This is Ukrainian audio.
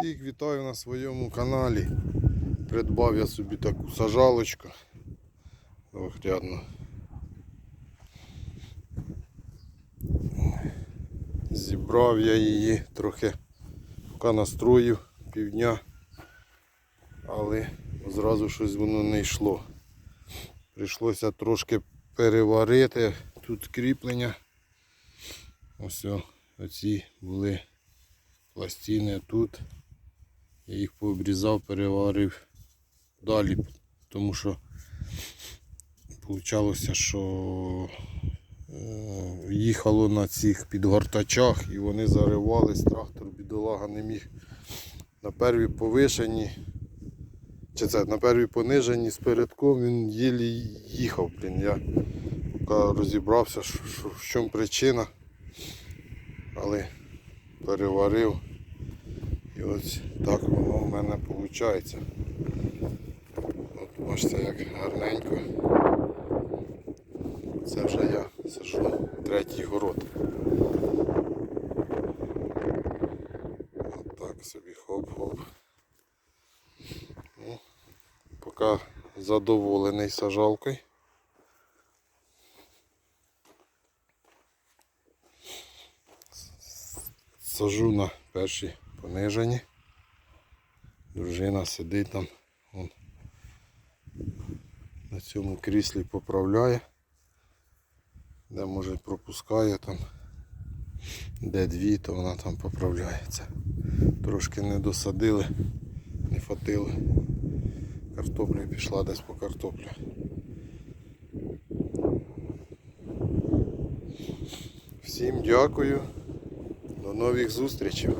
Всіх вітаю на своєму каналі. Придбав я собі таку сажалочку двохрядну. Зібрав я її трохи поки настроїв півдня, але зразу щось воно не йшло. Прийшлося трошки переварити тут кріплення. Ось оці були пластини тут. Я їх пообрізав, переварив далі, тому що получалося, що е, їхало на цих підгортачах і вони заривались, трактор бідолага не міг на первій повишенні, чи це на первій пониженні з передком він єлі їхав. Блін. Я поки розібрався, що, що, в чому причина, але переварив. І ось так в мене виходить. От бачите, як гарненько. Це вже я сажу третій город. От так собі хоп-хоп. Ну, поки задоволений сажалкою. Сажу на перші понижені. Дружина сидить там вон, на цьому кріслі поправляє. Де може пропускає там, де дві, то вона там поправляється. Трошки не досадили, не фатили. Картопля пішла десь по картоплю. Всім дякую. До нових зустрічей.